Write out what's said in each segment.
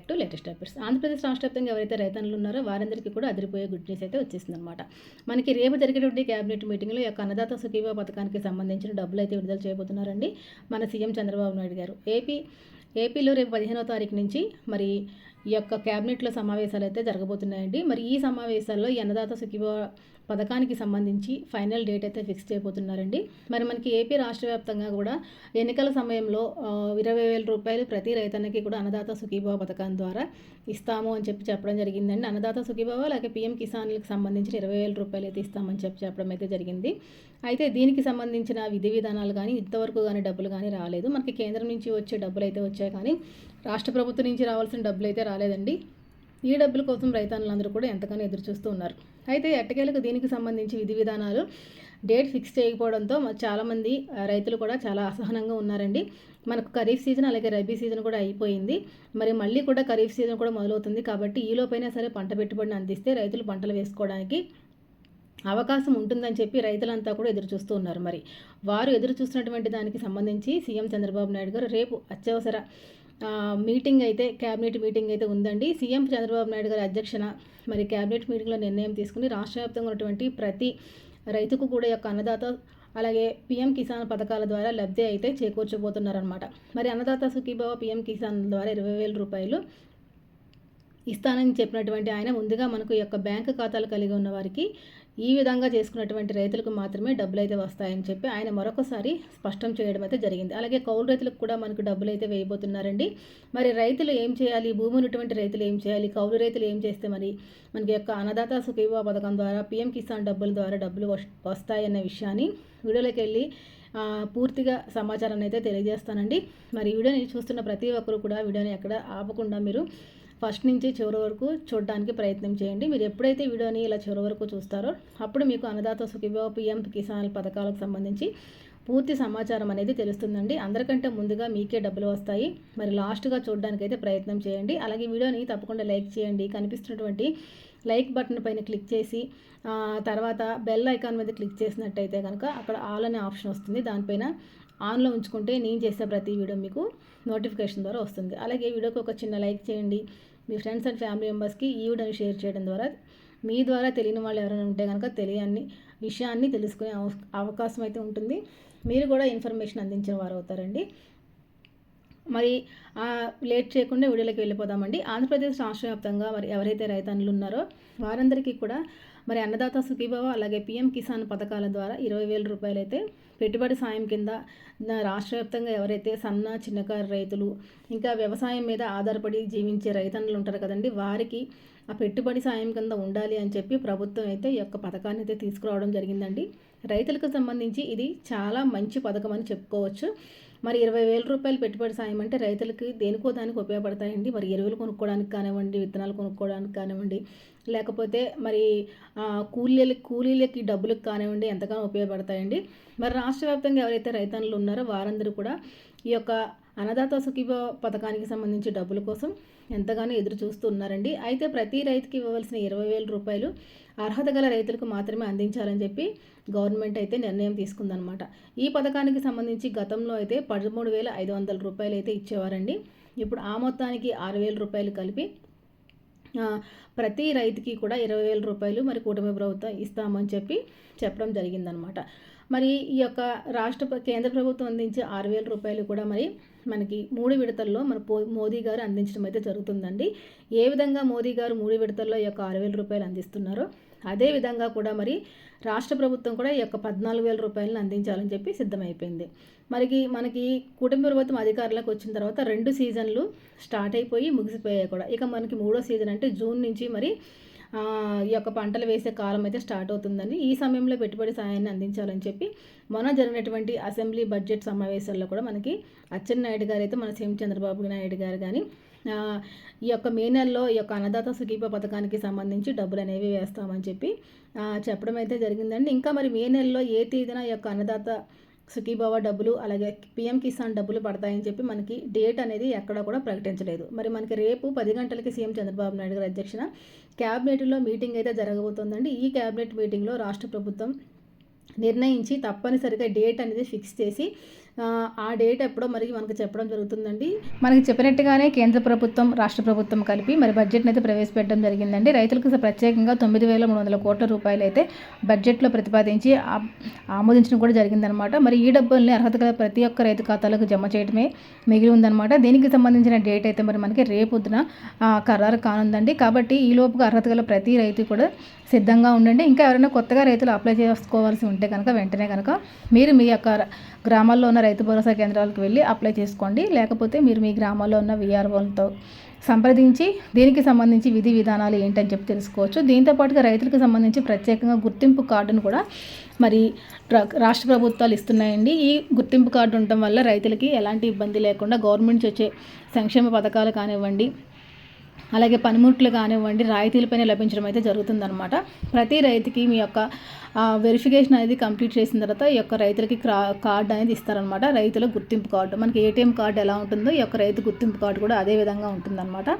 Back to latest updates. Andhra Pradesh రాష్ట్ర వ్యాప్తంగా ఎవరైతే రైతన్నులు ఉన్నారో వారందరికీ కూడా అదిరిపోయే గుడ్ న్యూస్ అయితే వచ్చేసింది అనమాట మనకి రేపు జరిగేటువంటి క్యాబినెట్ మీటింగ్లో ఈ యొక్క అన్నదాత సుఖీభా పథకానికి సంబంధించిన డబ్బులు అయితే విడుదల చేయబోతున్నారండి మన సీఎం చంద్రబాబు నాయుడు గారు. ఏపీ ఏపీలో రేపు పదిహేనో తారీఖు నుంచి మరి ఈ యొక్క క్యాబినెట్లో సమావేశాలు అయితే జరగబోతున్నాయండి. మరి ఈ సమావేశాల్లో ఈ అన్నదాత సుఖీభవ పథకానికి సంబంధించి ఫైనల్ డేట్ అయితే ఫిక్స్ చేయబోతున్నారండి. మరి మనకి ఏపీ రాష్ట్ర వ్యాప్తంగా కూడా ఎన్నికల సమయంలో ఇరవై వేల రూపాయలు ప్రతి రైతన్నకి కూడా అన్నదాత సుఖీభవ పథకం ద్వారా ఇస్తాము అని చెప్పి చెప్పడం జరిగిందండి. అన్నదాత సుఖీభవ అలాగే పీఎం కిసాన్లకు సంబంధించిన ఇరవై వేల రూపాయలు అయితే ఇస్తామని చెప్పి చెప్పడం అయితే జరిగింది. అయితే దీనికి సంబంధించిన విధి విధానాలు కానీ ఇంతవరకు కానీ డబ్బులు కానీ రాలేదు. మనకి కేంద్రం నుంచి వచ్చే డబ్బులు అయితే వచ్చాయి కానీ రాష్ట్ర ప్రభుత్వం నుంచి రావాల్సిన డబ్బులు అయితే రాలేదండి. ఈ డబ్బుల కోసం రైతన్నులందరూ కూడా ఎంతగానో ఎదురు చూస్తూ ఉన్నారు. అయితే ఎట్టకేలకు దీనికి సంబంధించి విధి విధానాలు డేట్ ఫిక్స్ చేయకపోవడంతో చాలామంది రైతులు కూడా చాలా అసహనంగా ఉన్నారండి. మనకు ఖరీఫ్ సీజన్ అలాగే రబీ సీజన్ కూడా అయిపోయింది. మరి మళ్ళీ కూడా ఖరీఫ్ సీజన్ కూడా మొదలవుతుంది కాబట్టి ఈలోపైనా సరే పంట పెట్టుబడిని అందిస్తే రైతులు పంటలు వేసుకోవడానికి అవకాశం ఉంటుందని చెప్పి రైతులంతా కూడా ఎదురు చూస్తూ ఉన్నారు మరి. వారు ఎదురు చూస్తున్నటువంటి దానికి సంబంధించి సీఎం చంద్రబాబు నాయుడు గారు రేపు అత్యవసర మీటింగ్ అయితే క్యాబినెట్ మీటింగ్ అయితే ఉందండి. సీఎం చంద్రబాబు నాయుడు గారి అధ్యక్షన మరి క్యాబినెట్ మీటింగ్లో నిర్ణయం తీసుకుని రాష్ట్ర వ్యాప్తంగా ఉన్నటువంటి ప్రతి రైతుకు కూడా యొక్క అన్నదాత అలాగే పీఎం కిసాన్ పథకాల ద్వారా లబ్ధి అయితే చేకూర్చబోతున్నారనమాట మరి అన్నదాత సుఖీభావ పీఎం కిసాన్ ద్వారా ఇరవై వేల రూపాయలు ఇస్తానని చెప్పినటువంటి ఆయన ముందుగా మనకు ఈ యొక్క బ్యాంకు ఖాతాలు కలిగి ఉన్న వారికి ఈ విధంగా చేసుకున్నటువంటి రైతులకు మాత్రమే డబ్బులు అయితే వస్తాయని చెప్పి ఆయన మరొకసారి స్పష్టం చేయడం అయితే జరిగింది. అలాగే కౌలు రైతులకు కూడా మనకు డబ్బులు అయితే వేయబోతున్నారండి. మరి రైతులు ఏం చేయాలి? భూమి ఉన్నటువంటి రైతులు ఏం చేయాలి? కౌలు రైతులు ఏం చేస్తే మరి మనకి యొక్క అన్నదాత సుఖీభా పథకం ద్వారా పీఎం కిసాన్ డబ్బుల ద్వారా డబ్బులు వస్తాయన్న విషయాన్ని వీడియోలోకి వెళ్ళి పూర్తిగా సమాచారాన్ని అయితే తెలియజేస్తానండి. మరి వీడియోని చూస్తున్న ప్రతి ఒక్కరు కూడా వీడియోని ఎక్కడ ఆపకుండా మీరు ఫస్ట్ నుంచి చివరి వరకు చూడడానికి ప్రయత్నం చేయండి. మీరు ఎప్పుడైతే వీడియోని ఇలా చివరి వరకు చూస్తారో అప్పుడు మీకు అన్నదాత సుఖీభావ పిఎం కిసాన్ పథకాలకు సంబంధించి పూర్తి సమాచారం అనేది తెలుస్తుందండి. అందరికంటే ముందుగా మీకే డబ్బులు వస్తాయి. మరి లాస్ట్గా చూడడానికి అయితే ప్రయత్నం చేయండి. అలాగే వీడియోని తప్పకుండా లైక్ చేయండి. కనిపిస్తున్నటువంటి లైక్ బటన్ పైన క్లిక్ చేసి తర్వాత బెల్ ఐకాన్ మీద క్లిక్ చేసినట్టయితే కనుక అక్కడ ఆల్ అనే ఆప్షన్ వస్తుంది. దానిపైన ఆన్లో ఉంచుకుంటే నేను చేసే ప్రతి వీడియో మీకు నోటిఫికేషన్ ద్వారా వస్తుంది. అలాగే వీడియోకి ఒక చిన్న లైక్ చేయండి. మీ ఫ్రెండ్స్ అండ్ ఫ్యామిలీ మెంబర్స్కి ఈ వీడియోని షేర్ చేయడం ద్వారా మీ ద్వారా తెలియని వాళ్ళు ఎవరైనా ఉంటే కనుక తెలియని విషయాన్ని తెలుసుకునే అవకాశం అయితే ఉంటుంది. మీరు కూడా ఇన్ఫర్మేషన్ అందించిన వారు అవుతారండి మరి లేట్ చేయకుండా వీడియోలోకి వెళ్ళిపోదామండి. ఆంధ్రప్రదేశ్ రాష్ట్ర వ్యాప్తంగా మరి ఎవరైతే రైతన్నులు ఉన్నారో వారందరికీ కూడా మరి అన్నదాత సుఖీభవ అలాగే పీఎం కిసాన్ పథకాల ద్వారా ఇరవై వేల రూపాయలు అయితే పెట్టుబడి సాయం కింద నా రాష్ట్ర వ్యాప్తంగా ఎవరైతే సన్న చిన్నకారు రైతులు ఇంకా వ్యవసాయం మీద ఆధారపడి జీవించే రైతన్నులు ఉంటారు కదండి వారికి ఆ పెట్టుబడి సాయం కింద ఉండాలి అని చెప్పి ప్రభుత్వం అయితే ఈ యొక్క పథకాన్ని అయితే తీసుకురావడం జరిగిందండి. రైతులకు సంబంధించి ఇది చాలా మంచి పథకం అని చెప్పుకోవచ్చు. మరి ఇరవై వేల రూపాయలు పెట్టుబడి సాయం అంటే రైతులకి దేనికో దానికి ఉపయోగపడతాయండి. మరి ఎరువులు కొనుక్కోవడానికి కానివ్వండి విత్తనాలు కొనుక్కోవడానికి కానివ్వండి లేకపోతే మరి ఆ, కూలీలకి కూలీలకి డబ్బులకు కానివ్వండి ఎంతగానో ఉపయోగపడతాయండి. మరి రాష్ట్ర వ్యాప్తంగా ఎవరైతే రైతన్నులు ఉన్నారో వారందరూ కూడా ఈ యొక్క అన్నదాత సుఖీభ పథకానికి సంబంధించి డబ్బుల కోసం ఎంతగానో ఎదురు చూస్తూ ఉన్నారండి. అయితే ప్రతి రైతుకి ఇవ్వవలసిన ఇరవై వేల రూపాయలు అర్హత గల రైతులకు మాత్రమే అందించాలని చెప్పి గవర్నమెంట్ అయితే నిర్ణయం తీసుకుందనమాట ఈ పథకానికి సంబంధించి గతంలో అయితే పదమూడు వేల ఐదు వందల రూపాయలు అయితే ఇచ్చేవారండి. ఇప్పుడు ఆ మొత్తానికి ఆరు వేల రూపాయలు కలిపి ప్రతి రైతుకి కూడా ఇరవై వేల రూపాయలు మరి కూటమి ప్రభుత్వం ఇస్తామని చెప్పి చెప్పడం జరిగిందనమాట. మరి ఈ యొక్క రాష్ట్ర కేంద్ర ప్రభుత్వం అందించే ఆరు వేల రూపాయలు కూడా మరి మనకి మూడు విడతల్లో మన పో మోదీ గారు అందించడం అయితే జరుగుతుందండి. ఏ విధంగా మోదీ గారు మూడు విడతల్లో ఈ యొక్క ఆరు వేల రూపాయలు అందిస్తున్నారో అదే విధంగా కూడా మరి రాష్ట్ర ప్రభుత్వం కూడా ఈ యొక్క పద్నాలుగు వేల రూపాయలను అందించాలని చెప్పి సిద్ధమైపోయింది. మనకి మనకి కుటుంబ ప్రభుత్వం అధికారులకు వచ్చిన తర్వాత రెండు సీజన్లు స్టార్ట్ అయిపోయి ముగిసిపోయాయి కూడా. ఇక మనకి మూడో సీజన్ అంటే జూన్ నుంచి మరి ఈ యొక్క పంటలు వేసే కాలం అయితే స్టార్ట్ అవుతుందని ఈ సమయంలో పెట్టుబడి సాయాన్ని అందించాలని చెప్పి మొన్న జరిగినటువంటి అసెంబ్లీ బడ్జెట్ సమావేశాల్లో కూడా మనకి అచ్చెన్నాయుడు గారు అయితే మన సీఎం చంద్రబాబు నాయుడు గారు కానీ ఈ యొక్క మే నెలలో ఈ యొక్క అన్నదాత సుఖీప పథకానికి సంబంధించి డబ్బులు అనేవి వేస్తామని చెప్పి చెప్పడం అయితే జరిగిందండి. ఇంకా మరి మే నెలలో ఏ తేదీన ఈ యొక్క అన్నదాత సుఖీభావ డబ్బులు అలాగే పిఎం కిసాన్ డబ్బులు పడతాయని చెప్పి మనకి డేట్ అనేది ఎక్కడ కూడా ప్రకటించలేదు. మరి మనకి రేపు పది గంటలకి సీఎం చంద్రబాబు నాయుడు గారి అధ్యక్షన క్యాబినెట్లో మీటింగ్ అయితే జరగబోతోందండి. ఈ క్యాబినెట్ మీటింగ్లో రాష్ట్ర ప్రభుత్వం నిర్ణయించి తప్పనిసరిగా డేట్ అనేది ఫిక్స్ చేసి ఆ డేట్ ఎప్పుడో మరి మనకు చెప్పడం జరుగుతుందండి. మనకి చెప్పినట్టుగానే కేంద్ర ప్రభుత్వం రాష్ట్ర ప్రభుత్వం కలిపి మరి బడ్జెట్ని అయితే ప్రవేశపెట్టడం జరిగిందండి. రైతులకు ప్రత్యేకంగా తొమ్మిది వేల మూడు వందల కోట్ల రూపాయలు అయితే బడ్జెట్లో ప్రతిపాదించి ఆమోదించడం కూడా జరిగిందనమాట. మరి ఈ డబ్బుల్ని అర్హత గల ప్రతి ఒక్క రైతు ఖాతాలకు జమ చేయడమే మిగిలి ఉందన్నమాట దీనికి సంబంధించిన డేట్ అయితే మరి మనకి రేపొద్దున ఖరారు కానుందండి. కాబట్టి ఈ లోపుగా అర్హత గల ప్రతి రైతు కూడా సిద్ధంగా ఉండండి. ఇంకా ఎవరైనా కొత్తగా రైతులు అప్లై చేసుకోవాల్సి ఉంటే కనుక వెంటనే కనుక మీరు మీ యొక్క గ్రామాల్లో ఉన్న రైతు భరోసా కేంద్రాలకు వెళ్ళి అప్లై చేసుకోండి. లేకపోతే మీరు మీ గ్రామాల్లో ఉన్న విఆర్ఓలతో సంప్రదించి దీనికి సంబంధించి విధి విధానాలు ఏంటని చెప్పి తెలుసుకోవచ్చు. దీంతో పాటుగా రైతులకు సంబంధించి ప్రత్యేకంగా గుర్తింపు కార్డును కూడా మరి రాష్ట్ర ప్రభుత్వాలు ఇస్తున్నాయండి. ఈ గుర్తింపు కార్డు ఉండటం వల్ల రైతులకి ఎలాంటి ఇబ్బంది లేకుండా గవర్నమెంట్ వచ్చే సంక్షేమ పథకాలు కానివ్వండి అలాగే పనిముట్లు కానివ్వండి రాయితీలపైన లభించడం అయితే జరుగుతుందన్నమాట. ప్రతి రైతుకి మీ యొక్క వెరిఫికేషన్ అనేది కంప్లీట్ చేసిన తర్వాత ఈ యొక్క రైతులకి కార్డు అనేది ఇస్తారనమాట రైతుల గుర్తింపు కార్డు. మనకి ఏటీఎం కార్డు ఎలా ఉంటుందో ఈ యొక్క రైతు గుర్తింపు కార్డు కూడా అదే విధంగా ఉంటుందన్నమాట.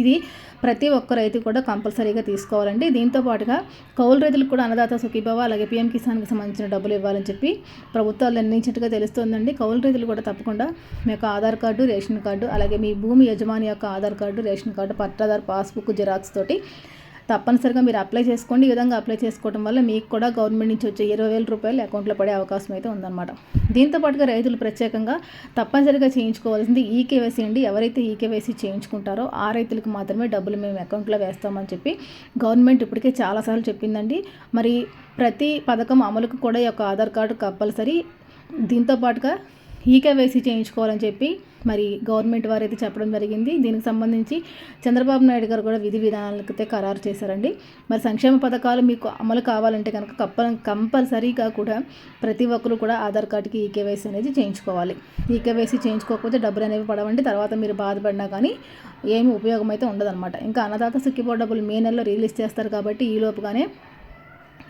ఇది ప్రతి ఒక్క రైతు కూడా కంపల్సరీగా తీసుకోవాలండి. దీంతో పాటుగా కౌలు రైతులకు కూడా అన్నదాత సుఖీభావ అలాగే పీఎం కిసాన్కి సంబంధించిన డబ్బులు ఇవ్వాలని చెప్పి ప్రభుత్వాలు నిర్ణయించినట్టుగా తెలుస్తోందండి. కౌలు రైతులు కూడా తప్పకుండా మీ యొక్క ఆధార్ కార్డు రేషన్ కార్డు అలాగే మీ భూమి యజమాని యొక్క ఆధార్ కార్డు రేషన్ కార్డు పట్టాదారు పాస్బుక్ జిరాక్స్ తోటి తప్పనిసరిగా మీరు అప్లై చేసుకోండి. ఈ విధంగా అప్లై చేసుకోవడం వల్ల మీకు కూడా గవర్నమెంట్ నుంచి వచ్చే ఇరవై వేల రూపాయలు అకౌంట్లో పడే అవకాశం అయితే ఉందన్నమాట. దీంతో పాటుగా రైతులు ప్రత్యేకంగా తప్పనిసరిగా చేయించుకోవాల్సింది ఈకేవైసీ అండి. ఎవరైతే ఈకేవైసీ చేయించుకుంటారో ఆ రైతులకు మాత్రమే డబ్బులు మేము అకౌంట్లో వేస్తామని చెప్పి గవర్నమెంట్ ఇప్పటికే చాలాసార్లు చెప్పిందండి. మరి ప్రతి పథకం అమలుకు కూడా ఈ యొక్క ఆధార్ కార్డు కంపల్సరీ. దీంతో పాటుగా ఈకేవైసీ చేయించుకోవాలని చెప్పి మరి గవర్నమెంట్ వారు అయితే చెప్పడం జరిగింది. దీనికి సంబంధించి చంద్రబాబు నాయుడు గారు కూడా విధి విధానాలకైతే ఖరారు చేశారండి. మరి సంక్షేమ పథకాలు మీకు అమలు కావాలంటే కనుక కప్ప కంపల్సరీగా కూడా ప్రతి ఒక్కరు కూడా ఆధార్ కార్డుకి ఈకేవైసీ అనేది చేయించుకోవాలి. ఈకేవైసీ చేయించుకోకపోతే డబ్బులు అనేవి పడవండి. తర్వాత మీరు బాధపడినా కానీ ఏమి ఉపయోగం అయితే ఉండదన్నమాట. ఇంకా అన్నదాత సిక్కిపో డబ్బులు మే నెలలో రిలీజ్ చేస్తారు కాబట్టి ఈ లోపుగానే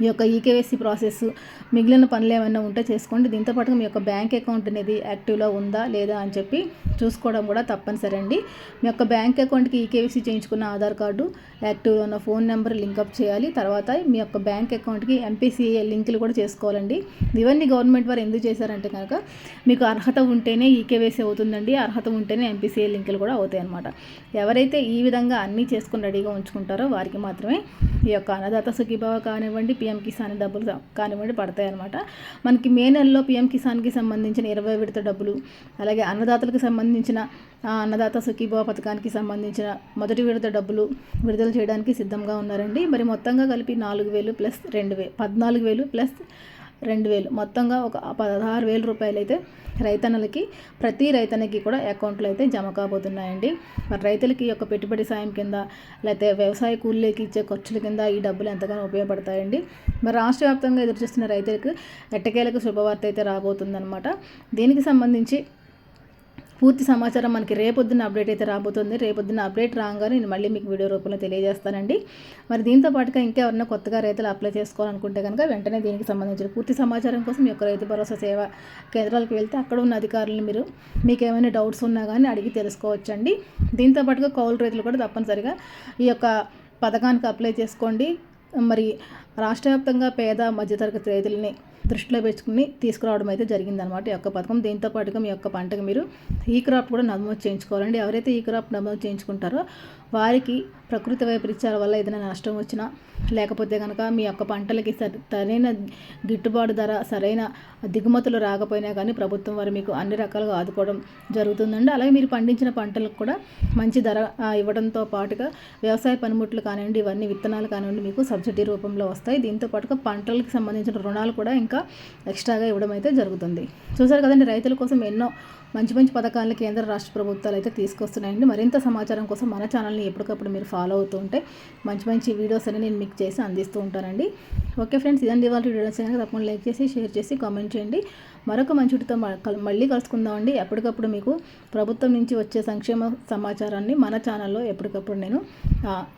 ఈ యొక్క ఈకేవైసీ ప్రాసెస్ మిగిలిన పనులు ఏమైనా ఉంటే చేసుకోండి. దీంతో పాటుగా మీ యొక్క బ్యాంక్ అకౌంట్ అనేది యాక్టివ్లో ఉందా లేదా అని చెప్పి చూసుకోవడం కూడా తప్పనిసరి అండి మీ యొక్క బ్యాంక్ అకౌంట్కి ఈకేవైసీ చేయించుకున్న ఆధార్ కార్డు యాక్టివ్లో ఉన్న ఫోన్ నెంబర్ లింకప్ చేయాలి. తర్వాత మీ యొక్క బ్యాంక్ అకౌంట్కి ఎంపీసీఏ లింకులు కూడా చేసుకోవాలండి. ఇవన్నీ గవర్నమెంట్ వారు ఎందుకు చేశారంటే కనుక మీకు అర్హత ఉంటేనే ఈకేవైసీ అవుతుందండి. అర్హత ఉంటేనే ఎంపీసీఏ లింకులు కూడా అవుతాయి అనమాట ఎవరైతే ఈ విధంగా అన్నీ చేసుకుని రెడీగా ఉంచుకుంటారో వారికి మాత్రమే ఈ యొక్క అన్నదాత సుఖీభావ కానివ్వండి పిఎం కిసాన్ డబ్బులు కానివ్వండి పడతాయి అనమాట మనకి మే నెలలో పిఎం కిసాన్కి సంబంధించిన ఇరవై విడత డబ్బులు అలాగే అన్నదాతలకు సంబంధించిన అన్నదాత సుఖీభావ పథకానికి సంబంధించిన మొదటి విడత డబ్బులు విడుదల చేయడానికి సిద్ధంగా ఉన్నారండి. మరి మొత్తంగా కలిపి నాలుగు వేలు ప్లస్ రెండు వేలు పద్నాలుగు వేలు ప్లస్ రెండు వేలు. మొత్తంగా ఒక పదహారు వేల రూపాయలు అయితే రైతన్నలకి ప్రతి రైతన్నకి కూడా అకౌంట్లో అయితే జమ కాబోతున్నాయండి. మరి రైతులకి యొక్క పెట్టుబడి సాయం కింద లేకపోతే వ్యవసాయ కూలీలకి ఇచ్చే ఖర్చుల కింద ఈ డబ్బులు ఎంతగానో ఉపయోగపడతాయండి. మరి రాష్ట్ర వ్యాప్తంగా ఎదురుచూస్తున్న రైతులకు ఎట్టకేలకు శుభవార్త అయితే రాబోతుందన్నమాట. దీనికి సంబంధించి పూర్తి సమాచారం మనకి రేపొద్దున అప్డేట్ అయితే రాబోతుంది. రేపొద్దున అప్డేట్ రాగానే నేను మళ్ళీ మీకు వీడియో రూపంలో తెలియజేస్తానండి. మరి దీంతో పాటుగా ఇంకా ఎవరైనా కొత్తగా రైతులు అప్లై చేసుకోవాలనుకుంటే కనుక వెంటనే దీనికి సంబంధించిన పూర్తి సమాచారం కోసం మీ యొక్క రైతు భరోసా సేవ కేంద్రాలకు వెళ్తే అక్కడ ఉన్న అధికారులను మీరు మీకు ఏమైనా డౌట్స్ ఉన్నా కానీ అడిగి తెలుసుకోవచ్చండి. దీంతో పాటుగా కౌలు రైతులు కూడా తప్పనిసరిగా ఈ యొక్క పథకానికి అప్లై చేసుకోండి. మరి రాష్ట్ర వ్యాప్తంగా పేద మధ్యతరగతి రైతులని దృష్టిలో పెట్టుకుని తీసుకురావడం అయితే జరిగిందనమాట ఈ యొక్క పథకం. దీంతో పాటుగా మీ యొక్క పంటకు మీరు ఈ క్రాప్ కూడా నమోదు చేయించుకోవాలండి. ఎవరైతే ఈ క్రాప్ నమోదు చేయించుకుంటారో వారికి ప్రకృతి వైపరీత్యాల వల్ల ఏదైనా నష్టం వచ్చినా లేకపోతే కనుక మీ యొక్క పంటలకి సరైన గిట్టుబాటు ధర సరైన దిగుమతులు రాకపోయినా కానీ ప్రభుత్వం వారు మీకు అన్ని రకాలుగా ఆదుకోవడం జరుగుతుందండి. అలాగే మీరు పండించిన పంటలకు కూడా మంచి ధర ఇవ్వడంతో పాటుగా వ్యవసాయ పనిముట్లు కానివ్వండి ఇవన్నీ విత్తనాలు కానివ్వండి మీకు సబ్సిడీ రూపంలో వస్తాయి. దీంతో పాటుగా పంటలకు సంబంధించిన రుణాలు కూడా ఇంకా ఎక్స్ట్రాగా ఇవ్వడం అయితే జరుగుతుంది. చూసారు కదండి రైతుల కోసం ఎన్నో మంచి మంచి పథకాలను కేంద్ర రాష్ట్ర ప్రభుత్వాలు అయితే తీసుకొస్తున్నాయండి. మరింత సమాచారం కోసం మన ఛానల్ని ఎప్పటికప్పుడు మీరు ఫాలో అవుతూ ఉంటే మంచి మంచి వీడియోస్ అన్ని నేను మీకు చేసి అందిస్తూ ఉంటానండి. ఓకే ఫ్రెండ్స్ ఇదండి ఇవాళ వీడియోస్ కనుక తప్పకుండా లైక్ చేసి షేర్ చేసి కామెంట్ చేయండి. మరొక మంచితో మళ్ళీ కలుసుకుందామండి ఎప్పటికప్పుడు మీకు ప్రభుత్వం నుంచి వచ్చే సంక్షేమ సమాచారాన్ని మన ఛానల్లో ఎప్పటికప్పుడు నేను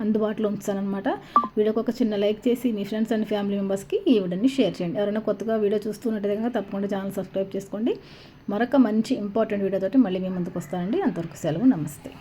అందుబాటులో ఉంచుతానమాట వీడియోకి ఒక చిన్న లైక్ చేసి మీ ఫ్రెండ్స్ అండ్ ఫ్యామిలీ మెంబర్స్కి ఈ వీడియోని షేర్ చేయండి. ఎవరైనా కొత్తగా వీడియో చూస్తున్నట్టు కనుక తప్పకుండా ఛానల్ సబ్స్క్రైబ్ చేసుకోండి. మరొక మంచి ఇంపార్టెంట్ వీడియోతో మళ్ళీ మీ ముందుకు వస్తానండి. అంతవరకు సెలవు నమస్తే.